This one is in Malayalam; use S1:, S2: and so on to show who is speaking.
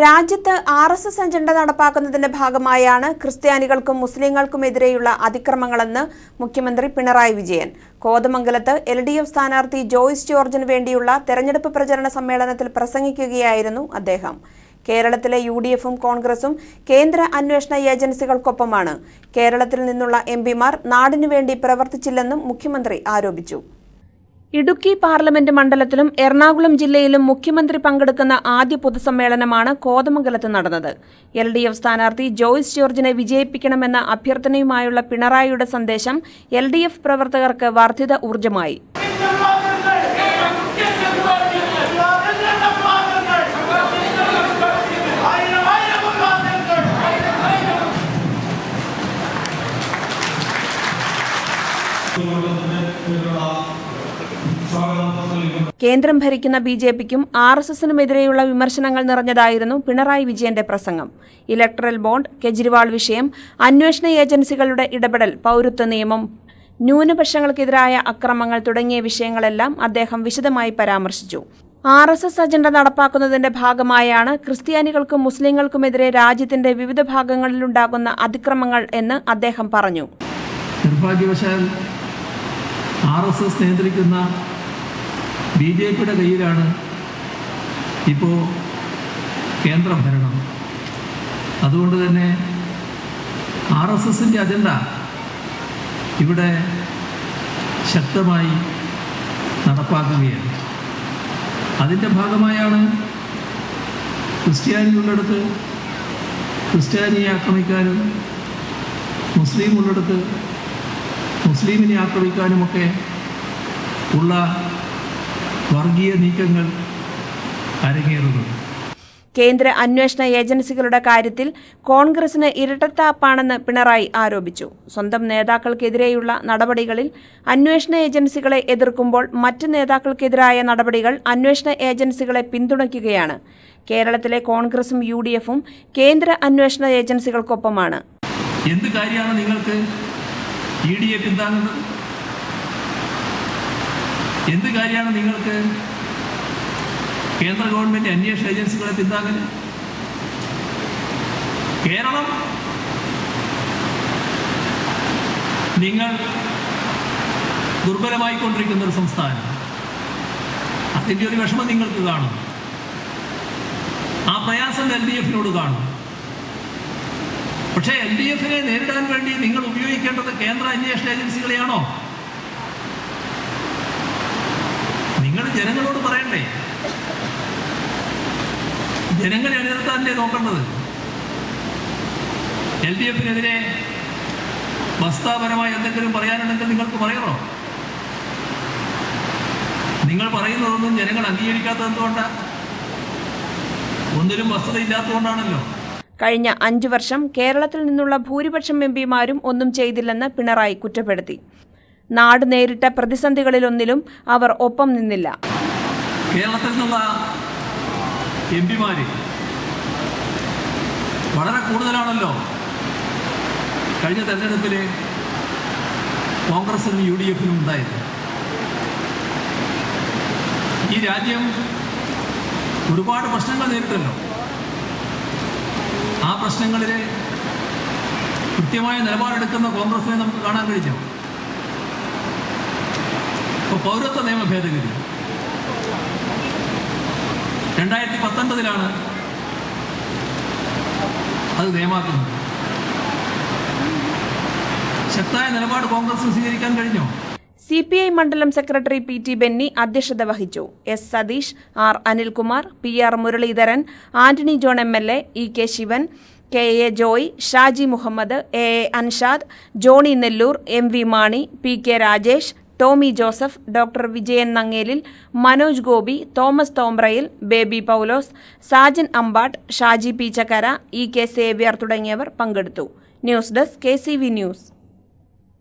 S1: രാജ്യത്ത് ആർ എസ് എസ് അജണ്ട നടപ്പാക്കുന്നതിന്റെ ഭാഗമായാണ് ക്രിസ്ത്യാനികൾക്കും മുസ്ലിങ്ങൾക്കുമെതിരെയുള്ള അതിക്രമങ്ങളെന്ന് മുഖ്യമന്ത്രി പിണറായി വിജയൻ. കോതമംഗലത്ത് എൽ ഡി എഫ് സ്ഥാനാർത്ഥി ജോയ്സ് ജോർജിന് വേണ്ടിയുള്ള തെരഞ്ഞെടുപ്പ് പ്രചരണ സമ്മേളനത്തിൽ പ്രസംഗിക്കുകയായിരുന്നു അദ്ദേഹം. കേരളത്തിലെ യു ഡി എഫും കോൺഗ്രസും കേന്ദ്ര അന്വേഷണ ഏജൻസികൾക്കൊപ്പമാണ്. കേരളത്തിൽ നിന്നുള്ള എം പിമാർ നാടിനു വേണ്ടി പ്രവർത്തിച്ചില്ലെന്നും മുഖ്യമന്ത്രി ആരോപിച്ചു. ഇടുക്കി പാർലമെന്റ് മണ്ഡലത്തിലും എറണാകുളം ജില്ലയിലും മുഖ്യമന്ത്രി പങ്കെടുക്കുന്ന ആദ്യ പൊതുസമ്മേളനമാണ് കോതമംഗലത്ത് നടന്നത്. എൽ ഡി എഫ് സ്ഥാനാർത്ഥി ജോയ്സ് ജോർജിനെ വിജയിപ്പിക്കണമെന്ന അഭ്യർത്ഥനയുമായുള്ള പിണറായിയുടെ സന്ദേശം എൽ ഡി എഫ് പ്രവർത്തകർക്ക് വർദ്ധിത ഊർജമായി. കേന്ദ്രം ഭരിക്കുന്ന ബി ജെ പിക്കും ആർ എസ് എസിനുമെതിരെയുള്ള വിമർശനങ്ങൾ നിറഞ്ഞതായിരുന്നു പിണറായി വിജയന്റെ പ്രസംഗം. ഇലക്ട്രൽ ബോണ്ട് കെജ്രിവാൾ വിഷയം അന്വേഷണ ഏജൻസികളുടെ ഇടപെടൽ പൗരത്വ നിയമം ന്യൂനപക്ഷങ്ങൾക്കെതിരായ അക്രമങ്ങൾ തുടങ്ങിയ വിഷയങ്ങളെല്ലാം അദ്ദേഹം വിശദമായി പരാമർശിച്ചു. ആർ എസ് എസ് അജണ്ട നടപ്പാക്കുന്നതിന്റെ ഭാഗമായാണ് ക്രിസ്ത്യാനികൾക്കും മുസ്ലിങ്ങൾക്കുമെതിരെ രാജ്യത്തിന്റെ വിവിധ ഭാഗങ്ങളിലുണ്ടാകുന്ന അതിക്രമങ്ങൾ എന്ന് അദ്ദേഹം പറഞ്ഞു.
S2: നിർഭാഗ്യവശാൽ ആർ എസ് എസ് നിയന്ത്രിക്കുന്ന ബി ജെ പിയുടെ കയ്യിലാണ് ഇപ്പോൾ കേന്ദ്രഭരണം. അതുകൊണ്ട് തന്നെ ആർ എസ് എസിന്റെ അജണ്ട ഇവിടെ ശക്തമായി നടപ്പാക്കുകയാണ്. അതിന്റെ ഭാഗമായാണ് ക്രിസ്ത്യാനി ഉള്ളിടത്ത് ക്രിസ്ത്യാനിയെ ആക്രമിക്കാനും മുസ്ലിം ഉള്ളിടത്ത് മുസ്ലിമിനെ ആക്രമിക്കാനുമൊക്കെ ഉള്ള വർഗീയ നീക്കങ്ങൾ അരങ്ങേറുന്നത്
S1: കേന്ദ്ര അന്വേഷണ ഏജൻസികളുടെ കാര്യത്തിൽ കോൺഗ്രസിന് ഇരട്ടത്താപ്പാണെന്ന് പിണറായി ആരോപിച്ചു. സ്വന്തം നേതാക്കൾക്കെതിരെയുള്ള നടപടികളിൽ അന്വേഷണ ഏജൻസികളെ എതിർക്കുമ്പോൾ മറ്റ് നേതാക്കൾക്കെതിരായ നടപടികൾ അന്വേഷണ ഏജൻസികളെ പിന്തുണയ്ക്കുകയാണ്. കേരളത്തിലെ കോൺഗ്രസും യു ഡി എഫും കേന്ദ്ര അന്വേഷണ ഏജൻസികൾക്കൊപ്പമാണ്.
S2: എന്ത് കാര്യമാണ് നിങ്ങൾക്ക് ഇ ഡിയെ പിന്താങ്ങുന്നത് എന്ത് കാര്യമാണ് നിങ്ങൾക്ക്? കേന്ദ്ര ഗവൺമെന്റ് അന്വേഷണ ഏജൻസികളെ പിന്താകൽ കേരളം? നിങ്ങൾ ദുർബലമായിക്കൊണ്ടിരിക്കുന്ന ഒരു സംസ്ഥാനം. അതിന്റെ ഒരു വിഷമം നിങ്ങൾക്ക് കാണും. ആ പ്രയാസം എൽ ഡി എഫിനോട് കാണും. പക്ഷേ എൽ ഡി എഫിനെ നേരിടാൻ വേണ്ടി നിങ്ങൾ ഉപയോഗിക്കേണ്ടത് കേന്ദ്ര അന്വേഷണ ഏജൻസികളെയാണോ നിങ്ങൾ ജനങ്ങളോട് പറയണ്ടേ? ജനങ്ങളെ അണിനിർത്താനല്ലേ നോക്കേണ്ടത്? എൽ ഡി എഫിനെതിരെ വസ്താപരമായി എന്തെങ്കിലും പറയാനുണ്ടെങ്കിൽ നിങ്ങൾക്ക് പറയണോ? നിങ്ങൾ പറയുന്നതൊന്നും ജനങ്ങൾ അംഗീകരിക്കാത്തത് എന്തുകൊണ്ടാണ് ഒന്നിലും വസ്തുതയില്ലാത്തതുകൊണ്ടാണല്ലോ
S1: കഴിഞ്ഞ അഞ്ചു വർഷം കേരളത്തിൽ നിന്നുള്ള ഭൂരിപക്ഷം എം പിമാരും ഒന്നും ചെയ്തില്ലെന്ന് പിണറായി കുറ്റപ്പെടുത്തി. നാട് നേരിട്ട പ്രതിസന്ധികളിലൊന്നിലും അവർ ഒപ്പം നിന്നില്ല.
S2: കേരളത്തിൽ വളരെ കൂടുതലാണല്ലോ കഴിഞ്ഞ തെരഞ്ഞെടുപ്പിൽ കോൺഗ്രസിനും യു ഡി എഫിനും ഉണ്ടായത്. ഈ രാജ്യം ഒരുപാട് പ്രശ്നങ്ങൾ നേരിട്ടല്ലോ. ആ പ്രശ്നങ്ങളിൽ കൃത്യമായ നിലപാടെടുക്കുന്ന കോൺഗ്രസിനെ നമുക്ക് കാണാൻ കഴിഞ്ഞു. ഇപ്പോൾ പൗരത്വ നിയമ ഭേദഗതി. രണ്ടായിരത്തി പത്തൊൻപതിലാണ് അത് നിയമാക്കുന്നത്. ശക്തമായ നിലപാട് കോൺഗ്രസിന് സ്വീകരിക്കാൻ കഴിഞ്ഞോ?
S1: സി പി ഐ മണ്ഡലം സെക്രട്ടറി പി ടി ബെന്നി അധ്യക്ഷത വഹിച്ചു. S Satheesh R Anilkumar P R Muraleedharan Antony John M L A E K Sivan K A Joy Shaji Muhammad A A Anshad Johny Nellur M V Mani P K Rajesh Tomy Joseph doctor Vijayan Nangelil Manoj Gopi Thomas Thombrayil Baby Paulose Sajan Ambatt Shaji Peechakkara E K Xavier തുടങ്ങിയവർ പങ്കെടുത്തു. News desk K news.